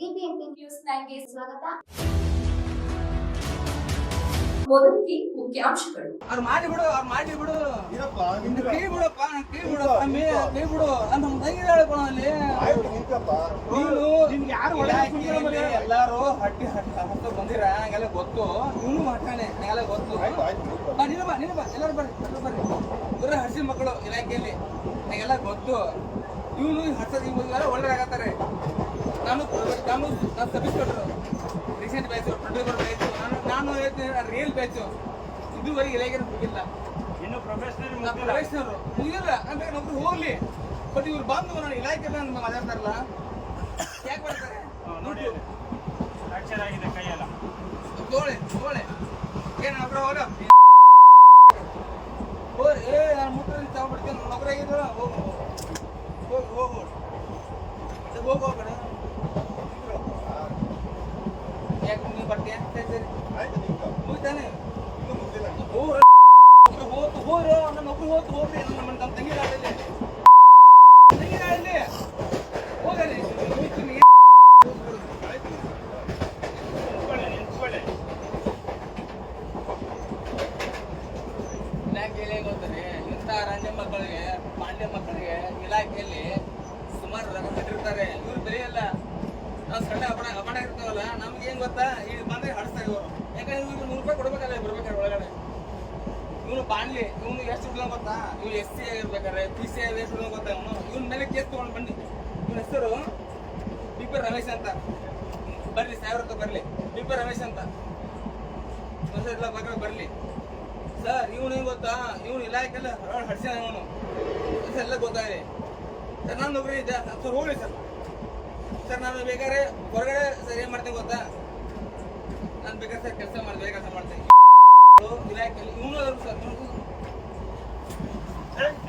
BBMP news ನೈನ್ಗೆ ಸ್ವಾಗತ. ಮೊದಲಿಗೆ ಮುಖ್ಯಾಂಶಗಳು. ಅವ್ರು ಮಾಡಿ ಬಿಡು ಅವ್ರು ಮಾಡಿ ಬಿಡು. ಇರಪ್ಪ ಇನ್ನು. ಕೈ ಬಿಡಪ್ಪ ಕೈ ಬಿಡು ನಿಂತ್ಕೊ, ಸ್ವಾಮಿ ನಿಂತ್ಕೊ. ಕೈ ಬಿಡು. ಅಂತ ನಮ್ಮ ತಂಗಿ ಹೇಳ್ಕೊಳ ಅಲ್ಲಿ. ಆಯ್ತು ನಿಂತ್ಕಪ್ಪ. ನೀನು ನಿನ್ಗೆ ಯಾರು ಒಳ್ಳೆ ಎಲ್ಲಾರು ಹಟ್ಟಿ ಹಟ್ಟಿ ಹತ್ತು ಬಂದಿರ? ಹಂಗೆಲ್ಲ ಗೊತ್ತು. ಇವನು ಮಾಡ್ತಾನೆ ಹಂಗೆಲ್ಲ ಗೊತ್ತು. ಬಾ ನೀನು ಬಾ ನೀನು ಬಾ. ಎಲ್ಲರೂ ಬರ್ರಿ ಎಲ್ಲರೂ ಬರ್ರಿ. ಇವ್ರ ಹಡ್ಸಿನ ಮಕ್ಕಳು ಇಲಾಖೆಯಲ್ಲಿ. ಹಂಗೆಲ್ಲ ಗೊತ್ತು. ಇವನು ಹಡ್ಸೋದು ಒಳ್ಳೆ ಒಳ್ಳೆದಾಗತ್ತಾರೆ. ನಾನು ನಾನು ನಾನು ತಪ್ಪಿಸ್ಕೊಟ್ರು ರೀಸೆಂಟ್ ಬ್ಯಾಚು ಪ್ರೊಡ್ಯೂಸರ್ ಬ್ಯಾಚು ನಾನು ನಾನು ಹೇಳ್ತೀನಿ ರಿಯಲ್ ಬ್ಯಾಚು ಇದುವರೆಗೆ ಇಲಾಖೆ ಮುಗಿಲ್ಲ ಇನ್ನು ಪ್ರೊಫೆಷನಲ್ ನಮ್ಮ ಮುಗಿಲ್ಲ ಅಂದ್ರೆ ಹೋಗಲಿ ಹೋಗ್ಲಿ. ಬಟ್ ಇವ್ರು ಬಂದು ನಾನು ಇಲಾಖೆ ನಾನು ಮಾತಾಡ್ತಾರಲ್ಲ ಯಾಕೆ ಮಾಡ್ತಾರೆ? ನೋಡಿ ಫ್ರಾಕ್ಚರ್ ಆಗಿದೆ ಕೈಯೆಲ್ಲ. ತೋಳೆ ತೋಳೆ ಏನು ನೌಕರ ಹೋಗ ಏ ನಾನು ಮುಟ್ಟ ತಗೊಂಡ್ಬಿಡ್ತೀನಿ. ನೌಕರ ಆಗಿದ್ರು ಹೋಗು ಹೋಗು. ಹೋಗು ಹೋಗು ಸರಿ ಆಯ್ತು ನಿಂತ್ಕೊ. ಮುಗಿತಾನೆ ಹೋಗ್ತು ಹೋಗ್ರಿ ನಮ್ಮ ನೌಕರಿ ಹೋಗ್ತು ಹೋಗ್ರಿ. ನಮ್ಮ ನಮ್ಮ ತಂಗಿ ಆಡಲಿ ತಂಗಿ ಆಡಲಿ ಹೋಗಲಿ. ಇಲಾಖೆಯಲ್ಲಿ ಗೊತ್ತಾರೆ ಇಂಥ ಅರಣ್ಯ ಮಕ್ಕಳಿಗೆ ಪಾಂಡ್ಯ ಮಕ್ಕಳಿಗೆ ಇಲಾಖೆಯಲ್ಲಿ ಸುಮಾರು ರೊಕ್ಕ ಕಟ್ಟಿರ್ತಾರೆ. ಇವ್ರು ಬೆಲೆಯಲ್ಲ ನಾವು ಸಣ್ಣ ಅಪಣ ಅಪಣ ಇರ್ತಾವಲ್ಲ, ನಮ್ಗೆ ಏನು ಗೊತ್ತಾ? ಈಗ ಬಂದ್ರೆ ಹಡಿಸ್ತಾ ಇವರು ಯಾಕಂದ್ರೆ ಇವ್ರಿಗೆ ನೂರು ರೂಪಾಯಿ ಕೊಡ್ಬೇಕಲ್ಲ ಬರ್ಬೇಕಾದ್ರೆ ಒಳಗಡೆ. ಇವನು ಬಾಣ್ಲಿ, ಇವನು ಎಷ್ಟು ಹುಡುಗ ಗೊತ್ತಾ? ಇವ್ನು ಎಸ್ ಸಿ ಆಗಿರ್ಬೇಕಾರೆ ಪಿ ಸಿ ಆಗಿ ಎಷ್ಟು ಹುಡುಗ ಗೊತ್ತಾ ಇವನು? ಇವ್ನ ಮೇಲೆ ಕೇಸ್ ತಗೊಂಡು ಬನ್ನಿ. ಇವನ ಹೆಸರು? ಬಿಪಿ ರಮೇಶ್ ಅಂತ. ಬರ್ಲಿ ಸಾವಿರ ರೂಪಾಯಿ ಬರಲಿ. ಬಿಪಿ ರಮೇಶ್ ಅಂತ. ಎಲ್ಲ ಬೇಕಾದ್ರೆ ಬರ್ಲಿ. ಸರ್, ಇವನು ಏನು ಗೊತ್ತಾ? ಇವನು ಇಲಾಖೆಲ್ಲ ಹಡ್ಸ್ಯಾನ ಇವನು. ಎಲ್ಲ ಗೊತ್ತಾಗಿದೆ ಸರ್, ನಾನು ಒಬ್ಬರೇ ಇದ್ದೆ. ಸರ್, ಹೋಗ್ಲಿ ಸರ್. ಸರ್ ನಾನು ಬೇಕಾದ್ರೆ ಹೊರಗಡೆ ಸರ್ ಏನ್ ಮಾಡ್ತೀನಿ ಗೊತ್ತಾ? ನಾನು ಬೇಕಾದ್ರೆ ಸರ್ ಕೆಲಸ ಮಾಡ್ತೀನಿ ಕೆಲಸ ಮಾಡ್ತೀನಿ. ಇಲಾಖೆಯಲ್ಲಿ ಇವನು ಅದಾರು ಸರ್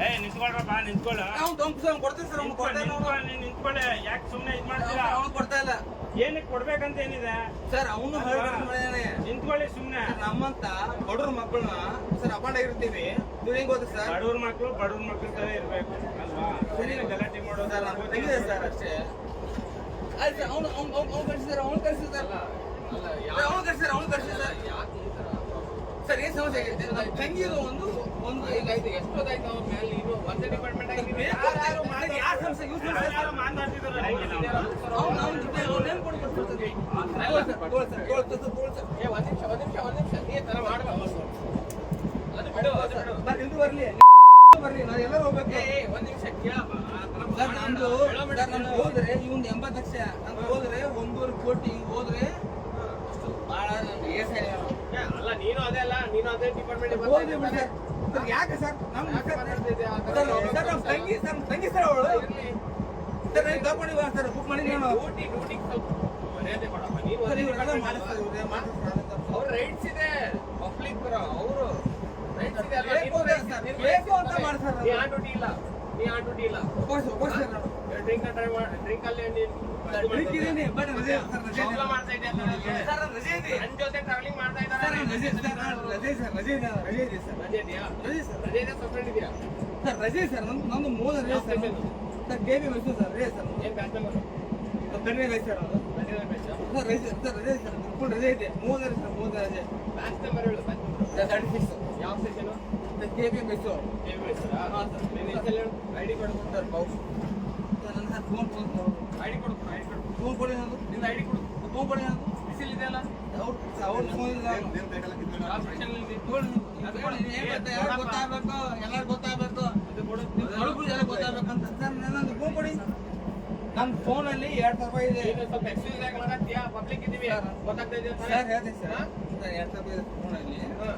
ಏ ನಿಂತ್ಕೊಳ್ರಪ್ಪ ನಿಂತ್ಕೊಳ್ಳ. ಅವ್ನು ದೊಂಪು ಸರ್ ಕೊಡ್ತೀನಿ ಸರ್ ಅವ್ನು ಕೊಡ್ತಾ ಇಲ್ಲ. ನಿಂತ್ಕೊಳ್ಳಿ ಯಾಕೆ ಸುಮ್ಮನೆ ಇದು ಮಾಡ್ತೀರಾ? ಅವ್ನು ಕೊಡ್ತಾ ಇಲ್ಲ. ಏನಕ್ಕೆ ಕೊಡ್ಬೇಕಂತ ಏನಿದೆ? ಸರ್ ಅವನು ನಿಂತ್ಕೊಳ್ಳಿ ಸುಮ್ಮನೆ ನಮ್ಮಂತ ಬಡವ್ರ ಮಕ್ಕಳನ್ನ ಸರ್ ಅಪಾಂಡ ಇರ್ತೀವಿ ನೀವು ಹೆಂಗ್ ಗೊತ್ತಾ ಸರ್? ಬಡವ್ರ ಮಕ್ಕಳು ಬಡವ್ರ ಮಕ್ಕಳ ತರ ಇರ್ಬೇಕು ಅಲ್ವಾ? ಸುಮ್ಮನೆ ಗಲಾಟೆ ಮಾಡೋದು ಸರ್ ತೆಗಿದೆ ಸರ್ ಅಷ್ಟೇ? ಸರ್ ಅವ್ನು ಅವ್ನು ಕಳ್ಸಿದಾರೆ ಅವ್ನು ಕಳ್ಸಿದಾರಲ್ಲ ಅವ್ನು ಕಳ್ಸಿದಾರೆ ಅವ್ನು ಕಳ್ಸಿದಾರೆ. ಸರ್ ಏನ್ ಸಮಸ್ಯೆ ಆಗಿದೆ? ನಮ್ಮ ತಂಗಿದು ಒಂದು ಒಂದು ಈಗ ಆಯ್ತು ಎಷ್ಟೊತ್ತಾಯ್ತು ಅವ್ರ ಮೇಲೆ? ಒಂದೇ ಡಿಪಾರ್ಟ್ಮೆಂಟ್ ಆಗಿದೆ ಯಾರ ಸಮಸ್ಯೆ? ಯಾರು ಮಾತಾಡ್ತಿದಾರೆ? ಅವ್ನು ಅವ್ನು ಜೊತೆ ಕೊಟ್ಟು ಸರ್ ತೋಳ್ ಸರ್ ಏ ಒಂದ್ ನಿಮಿಷ ಒಂದ್ ನಿಮಿಷ ಒಂದ್ ನಿಮಿಷ. ತರ ಮಾಡ್ಬಾರ್ದು ಅದು ಬಿಡು ಅದು ಬಿಡು. ಬರ್ಲಿ. ನಾವು ಎಲ್ಲರೂ ಹೋಗ್ಬೇಕು. ನಾನು ಹೋದ್ರೆ ಇವಂದು ಎಂಬತ್ತು ಲಕ್ಷ ನಾನು ಹೋದ್ರೆ ಒಂದೂವರೆ ಕೋಟಿ ಹಿಂಗ್ ಹೋದ್ರೆ ಭಾಳ ನನ್ಗೆ ಏಸ್ ಅಲ್ಲ ನೀನು ಅದೇ ಅಲ್ಲ ನೀನು ಅದೇ ಡಿಪಾರ್ಟ್ಮೆಂಟ್ ಸರ್. ಯಾಕೆ ಸರ್? ನಮ್ಮ ಸರ್ ಸರ್ ನಮ್ಮ ತಂಗಿ ಸರ್ ನಮ್ಮ ತಂಗಿ ಸರ್ ಅವಳು. ಸರ್ ನೀವು ತಗೊಂಡು ಸರ್ ಬುಕ್ ಮಾಡಿ ನಾನು. ಡ್ಯೂಟಿ ಡ್ಯೂಟಿಗೆ ಸ್ವಲ್ಪ ಮರ್ಯಾದೆ ಕೊಡಪ್ಪ. ನೀನು ಸರ್ ಅದೇ ಇವ್ರೆಲ್ಲ ಮಾಡಿಸ್ತಾರೆ ಇವ್ರು ಮಾಡಿಸ್ತಾರೆ ಅವ್ರ ರೈಟ್ಸ್ ಇದೆ. ಪಬ್ಲಿಕ್ ಅವರು ರೈಟ್ಸ್ ಇದೆ ಅಲ್ಲ ಬೇಕು ಅಂತ ಮಾಡ್ತಾರೆ ಡ್ಯೂಟಿ ಇಲ್ಲ ನೀ ಆ ಡ್ಯೂಟಿ ಇಲ್ಲ ಡ್ರಿಂಕ್ ಡ್ರೈವ್ ಡ್ರಿಂಕ್ ಅಲ್ಲಿ ನೀನು ರಜೆ ನಾನು ಜೊತೆ ಟ್ರಾವೆಲಿಂಗ್ ಮಾಡ್ತಾ ಇದ್ದಾರೆ ರಜೆ ಸರ್ ರಜೇ ರಜೆ ಇದೆ ಇದೆಯಾ ರಜೆ ಸಪ್ರೇಟ್ ಇದೆಯಾ ಸರ್ ರಜೆ ಸರ್ ನಂದು ನಂದು ಮೂಲ ರಜೆ sir sir K B Mysuru sir ರಜೆ ಸರ್ ಏನ್ ಬ್ಯಾಚ್ ಕಡಿಮೆ ರಜೆ ಸರ್ ಅದು ಸರ್ ರಜೆ ಸರ್ ರಜೆ ಸರ್ ಫುಲ್ ರಜೆ ಇದೆ ಮೂಲ ರಜೆ ಸರ್ ಮೂಲ ರಜೆ ಬ್ಯಾಚ್ ನಂಬರ್ ಹೇಳು ಬ್ಯಾಚ್ ತರ್ಟಿ ಸಿಕ್ಸ್ ಯಾವ session sir K B I D card ಕೊಡ್ತಾರೆ ಬಾವು ಸರ್ ನನ್ನ ಸರ್ ಫೋನ್ ಫೋನ್ ಐಡಿ ಕೊಡು ಐಡಿ ಕೊಡು ಫೋನ್ ಕೊಡಿ ನಾನು ನಿನ್ನ ಐಡಿ ಕೊಡು ಫೋನ್ ಕೊಡಿ ನಾನು ಬಿಸಿಲ್ ಇದೆ ಅಲ್ಲ ಅವ್ರು ಅವ್ರ ಫೋನ್ ಇಲ್ಲ ಏನ್- ಗೊತ್ತಾಗಬೇಕು ಎಲ್ಲರೂ ಗೊತ್ತಾಗಬೇಕು ಅದು ಕೊಡು ಹೊಳಪು ಎಲ್ಲ ಸರ್ ನನ್ನೊಂದು ಫೋನ್ ಕೊಡಿ ನನ್ನ ಫೋನಲ್ಲಿ ಎರಡು ಸಾವಿರ ಇದೆ ಸ್ವಲ್ಪ ಎಕ್ಸ್ಕ್ಯೂಸ್ ಆಗಿ ಮಾತಾಡ್ತೀಯಾ ಪಬ್ಲಿಕ್ ಇದ್ದೀವಿ ಗೊತ್ತಾಗ್ತಾ ಇದೆಯಾ ಸರ್ ಹೇಳ್ತೀನಿ ಸರ್ ಎರಡು ಸಾವಿರ ಇದೆ ಫೋನಲ್ಲಿ. ಸರ್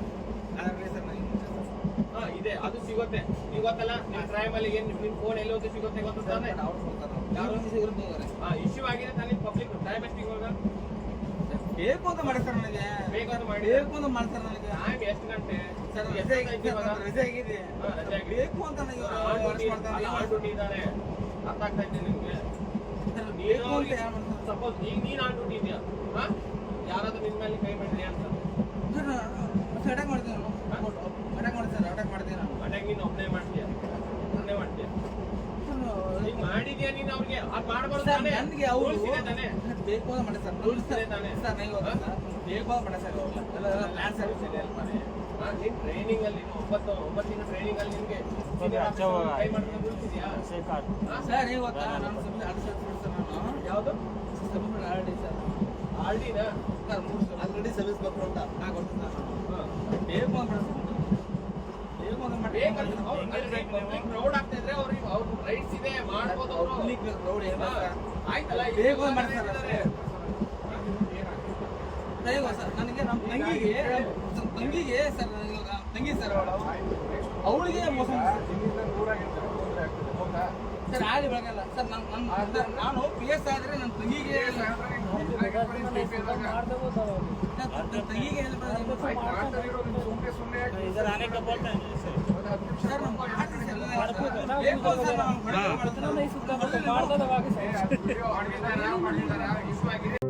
ಇದೆ. ಅದು ಸಿಗುತ್ತೆ. ಇವತ್ತಲ್ಲ ನಿಮ್ ಟ್ರೈಮ್ ಅಲ್ಲಿ ಏನ್ ನಿಮ್ ಫೋನ್ ಎಲ್ಲಿ ಹೋಗಿ ಸಿಗುತ್ತೆ ಗೊತ್ತಾನೆ ಇಶ್ಯೂ ಆಗಿದೆ ತಾನೇ ಪಬ್ಲಿಕ್ ಟೈಮ್ ಎಷ್ಟು ಇವಾಗ. ಬೇಕು ಅಂತ ಮಾಡ್ತಾರೆ ನನಗೆ. ಬೇಕಾದ್ರೆ ಮಾಡಿ. ಬೇಕು ಅಂತ ಮಾಡ್ತಾರೆ ನನಗೆ. ಟೈಮ್ ಎಷ್ಟು ಗಂಟೆ? ಸರ್ ರಜೆ ರಜೆ ಆಗಿದೆ. ಹಾ, ರಜೆ ಆಗಿದೆ. ಬೇಕು ಅಂತ ನನಗೆ ಆನ್ ಇವ್ರು ಡ್ಯೂಟಿ- ಮಾಡ್ತಾರೆ. ಡ್ಯೂಟಿ ಇದ್ದಾರೆ. ಅರ್ಥ ಆಗ್ತಾ ಇದೆ ನಿಮ್ಗೆ? ಬೇಕು ಅಂತ ಸಪೋಸ್ ಈಗ ನೀನ್ ಆನ್ ಡ್ಯೂಟಿ ಇದೆಯಾ? ಹಾ? ಯಾರಾದ್ರೂ ನಿನ್ ಮೇಲೆ ಕೈ ಬಿಡ್ರಿ ಅಂತ. ಅಟ್ಯಾಕ್ ಮಾಡ್ತೀನಿ ನಾನು ಅಟ್ಯಾಕ್ ಮಾಡ್ತೀನಿ ಸರ್ ಅಟ್ಯಾಕ್ ಮಾಡ್ತೀನಿ ನಾನು ಅಟ್ಯಾಕ್ ನೀನು ಒಬ್ಬನೇ ಮಾಡ್ತೀಯ ಒಬ್ಬನೇ ಮಾಡ್ತೀಯ ಸರ್, ಈಗ ಮಾಡಿದ್ಯಾ ನೀನು ಅವ್ರಿಗೆ ಅದ್ ಮಾಡ್ಬಾರ್ದು ಸರ್, ತಾನೇ? ನನ್ಗೆ ಅವ್ರು Rules ಇದೆ ತಾನೇ? ಬೇಕು ಅಂತ ಮಾಡಿ ಸರ್? ಸರ್ ನನಗೆ ಗೊತ್ತಾ ಸರ್. ಬೇಕು ಅಂತ ಸರ್ ಲ್ಯಾಂಡ್ ಸರ್ವಿಸ್ ಇದೆ ಅಲ್ಲ ಮನೆ ಹಾ, ನೀನ್ ಟ್ರೈನಿಂಗ್ ಅಲ್ಲಿ ಒಂಬತ್ತು ಒಂಬತ್ತು ದಿನ ಟ್ರೈನಿಂಗ್ ಅಲ್ಲಿ ನಿಮಗೆ? ಹಾ? ಸರ್. ನಾನು ಸುಮ್ಮನೆ ಸರ್ ನಾನು. ಯಾವುದು? ಸುಮ್ಮನೆ ಆಲ್ರೆಡಿ ಸರ್. ಆಲ್ಡಿನಾ ಸರ್ ಮೂರು ಸಲ ಆಲ್ರೆಡಿ ಸರ್ವಿಸ್ ಬರ್ತಾರೆ ಅಂತ ನಾ ಗೊತ್ತು ಸರ್. ಹಾ. crowd ಆಗ್ತಾ ಇದ್ರೆ ಅವ್ರಿಗೆ ಅವ್ರ ರೈಟ್ಸ್ ಇದೆ ಮಾಡ್ಬೋದು ಅವರು. ಪಬ್ಲಿಕ್ ರೋಡ್ ಏನು ದಯವ ಸರ್ ನನಗೆ ನಮ್ಮ ತಂಗಿಗೆ ನಮ್ಮ ತಂಗಿಗೆ ಸರ್ ಇವಾಗ ತಂಗಿ ಸರ್ ಅವಳು. ಅವಳಿಗೆ ಮೋಸ ಸರ್ ಆಗಿ ಬೆಳಗಲ್ಲ ಸರ್ ನನ್ನ ನನ್ನ ನಾನು ಪಿ ಎಸ್ ಆದ್ರೆ ನನ್ನ ತಂಗಿಗೆ ತಂಗಿಗೆ. ಸರ್ ನಮ್ಮ ಮಾಡ್ತೀನಿ